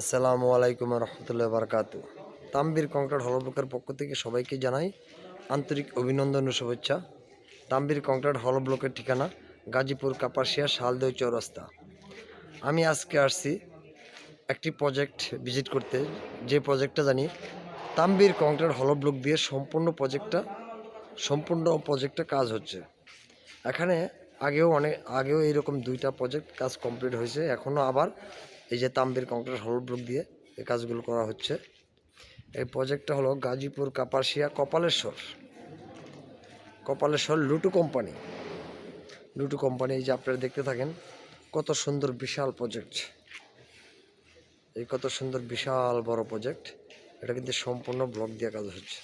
আসসালামু আলাইকুম রহমতুল্লাহ বারকাতু। তাম্বির কংক্রিট হলব্লকের পক্ষ থেকে সবাইকে জানাই আন্তরিক অভিনন্দন ও শুভেচ্ছা। তাম্বির কংক্রিট হলব্লকের ঠিকানা গাজীপুর কাপাসিয়া শালদই চৌরাস্তা। আমি আজকে আসছি একটি প্রজেক্ট ভিজিট করতে। যে প্রজেক্টটা জানি তাম্বির কংক্রিট হলব্লক দিয়ে সম্পূর্ণ প্রজেক্টটা সম্পূর্ণ প্রজেক্টটা কাজ হচ্ছে। এখানে আগেও অনেক, আগেও এইরকম দুইটা প্রজেক্ট কাজ কমপ্লিট হয়েছে এখনও আবার এই যে তাম্বির, কংক্রিট হল ব্লক দিয়ে এই কাজগুলো করা হচ্ছে। এই প্রজেক্টটা হলো গাজীপুর, কাপাসিয়া, কপালেশ্বর। কপালেশ্বর লুটু কোম্পানি। লুটু কোম্পানি, এই যে আপনারা দেখতে থাকেন, কত সুন্দর বিশাল প্রজেক্ট। এই কত সুন্দর বিশাল বড় প্রজেক্ট। এটা কিন্তু সম্পূর্ণ ব্লক দিয়ে কাজ হচ্ছে।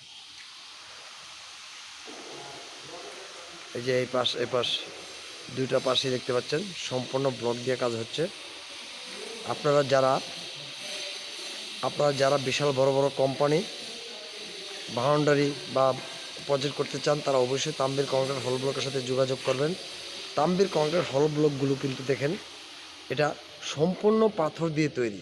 এই যে এই পাশ এই পাশ, দুইটা পাশে দেখতে পাচ্ছেন, সম্পূর্ণ ব্লক দিয়ে কাজ হচ্ছে। আপনারা যারা আপনারা যারা বিশাল বড় বড় কোম্পানি বাউন্ডারি বা প্রজেক্ট করতে চান, তারা অবশ্যই তাম্বির কংক্রিট হল ব্লকের সাথে যোগাযোগ করবেন। তাম্বির কংক্রিট হল ব্লকগুলো কিন্তু দেখেন, এটা সম্পূর্ণ পাথর দিয়ে তৈরি।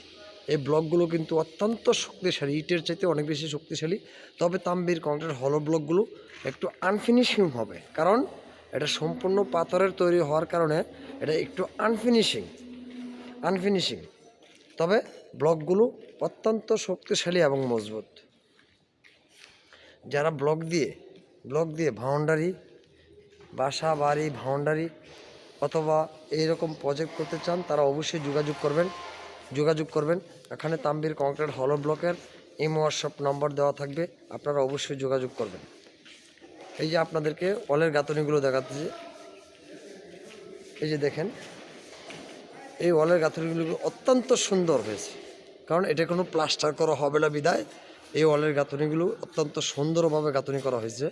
এই ব্লকগুলো কিন্তু অত্যন্ত শক্তিশালী, ইটের চাইতে অনেক বেশি শক্তিশালী। তবে তাম্বির কংক্রিট হল ব্লকগুলো একটু আনফিনিশিং হবে, কারণ এটা সম্পূর্ণ পাথরের তৈরি হওয়ার কারণে এটা একটু আনফিনিশিং আনফিনিশিং তবে ব্লকগুলো অত্যন্ত শক্তিশালী এবং মজবুত। যারা ব্লক দিয়ে ব্লক দিয়ে বাউন্ডারি বাসা, বাড়ি বাউন্ডারি অথবা এইরকম প্রজেক্ট করতে চান, তারা অবশ্যই যোগাযোগ করবেন যোগাযোগ করবেন। এখানে তাম্বির কংক্রিট হলো ব্লকের এই হোয়াটসঅ্যাপ নম্বর দেওয়া থাকবে, আপনারা অবশ্যই যোগাযোগ করবেন। এই যে আপনাদেরকে অলের গাঁথনিগুলো দেখাচ্ছে। এই যে দেখেন এই ওয়ালের গাঁথনিগুলো অত্যন্ত সুন্দর হয়েছে। কারণ এটা কোনো প্লাস্টার করা হবে না বিদায়। এই ওয়ালের গাঁথনিগুলো অত্যন্ত সুন্দরভাবে গাঁথনি করা হয়েছে।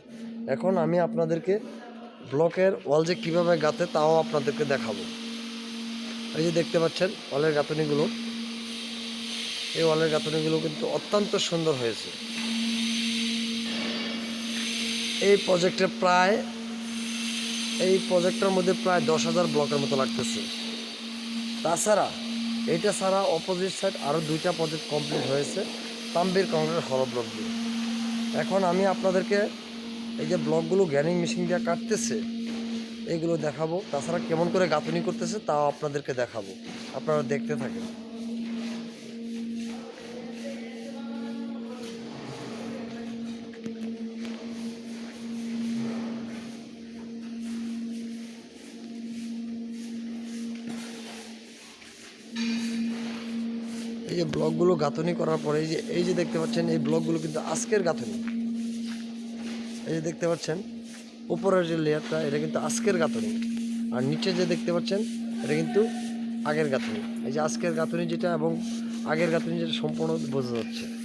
এখন আমি আপনাদেরকে ব্লকের ওয়াল যে কীভাবে গাঁথে তাও আপনাদেরকে দেখাবো। এই যে দেখতে পাচ্ছেন, ওয়ালের গাঁথনিগুলো। এই ওয়ালের গাঁথনিগুলো কিন্তু অত্যন্ত সুন্দর হয়েছে। এই প্রজেক্টে প্রায়, এই প্রজেক্টের মধ্যে প্রায় দশ হাজার ব্লকের মতো লাগতেছে। তাছাড়া এটা ছাড়া অপোজিট সাইড আরও দুইটা প্রজেক্ট কমপ্লিট হয়েছে তাম্বির কাউন্টের হল দিয়ে। এখন আমি আপনাদেরকে এই যে ব্লকগুলো গ্যানিং মেশিন দিয়ে কাটতেছে, এইগুলো দেখাবো। তাছাড়া কেমন করে গাঁথনি করতেছে তাও আপনাদেরকে দেখাবো। আপনারা দেখতে থাকেন। এই যে ব্লকগুলো গাঁথনি করার পরে, এই যে এই যে দেখতে পাচ্ছেন, এই ব্লকগুলো কিন্তু আজকের গাঁথনি। এই যে দেখতে পাচ্ছেন, উপরের যে লেয়ারটা, এটা কিন্তু আজকের গাঁথনি। আর নিচে যে দেখতে পাচ্ছেন, এটা কিন্তু আগের গাঁথনি। এই যে আজকের গাঁথনি যেটা এবং আগের গাঁথনি যেটা সম্পূর্ণ বোঝা যাচ্ছে।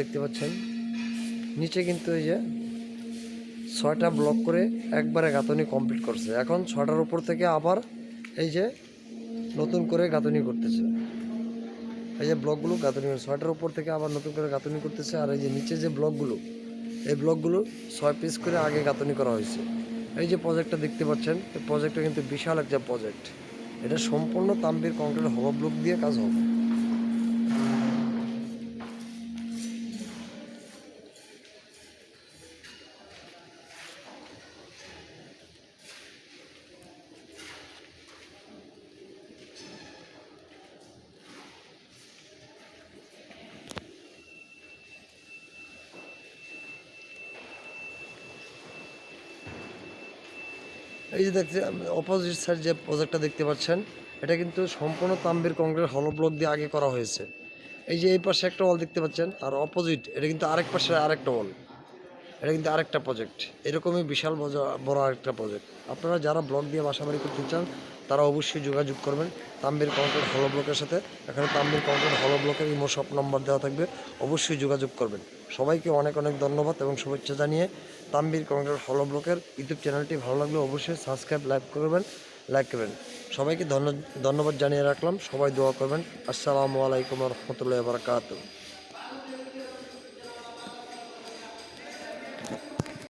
দেখতে পাচ্ছেন। নিচে কিন্তু এই যে ছয়টা ব্লক করে একবারে গাঁথনি কমপ্লিট করছে। এখন ছটার উপর থেকে আবার এই যে নতুন করে গাঁথনি করতেছে। এই যে ব্লকগুলো গাঁথনি ছয়টার উপর থেকে আবার নতুন করে গাঁথনি করতেছে। আর এই যে নিচে যে ব্লকগুলো এই ব্লকগুলো ছয় পিস করে আগে গাঁথনি করা হয়েছে। এই যে প্রজেক্টটা দেখতে পাচ্ছেন, এই প্রজেক্টটা কিন্তু বিশাল একটা প্রজেক্ট এটা সম্পূর্ণ তাম্বির কংক্রিট হওয়া ব্লক দিয়ে কাজ হবে। এই যে দেখতে অপোজিট সাইড যে প্রজেক্টটা দেখতে পাচ্ছেন, এটা কিন্তু সম্পূর্ণ তাম্বির কংক্রিট হল ব্লক দিয়ে আগে করা হয়েছে। এই যে এই পাশে একটা ওয়াল দেখতে পাচ্ছেন আর অপোজিট এটা কিন্তু আরেক পাশে আরেকটা ওয়াল এটা কিন্তু আরেকটা প্রজেক্ট এরকমই বিশাল বড়- আরেকটা প্রজেক্ট আপনারা যারা ব্লক দিয়ে বাসা বাড়ি করতে চান তারা অবশ্যই যোগাযোগ করবেন। তাম্বির কংক্রিট হলো ব্লকের সাথে। এখানে তাম্বির কংক্রিট হলো ব্লকের ইমো শপ নম্বর দেওয়া থাকবে। অবশ্যই যোগাযোগ করবেন। সবাইকে অনেক অনেক ধন্যবাদ এবং শুভেচ্ছা জানিয়ে তাম্বির কংক্রিট হলো ব্লকের ইউটিউব চ্যানেলটি ভালো লাগলে অবশ্যই সাবস্ক্রাইব, লাইক করবেন লাইক করবেন। সবাইকে ধন্য- ধন্যবাদ জানিয়ে রাখলাম। সবাই দোয়া করবেন। আসসালামু আলাইকুম রহমতুল্লাহ বারকাত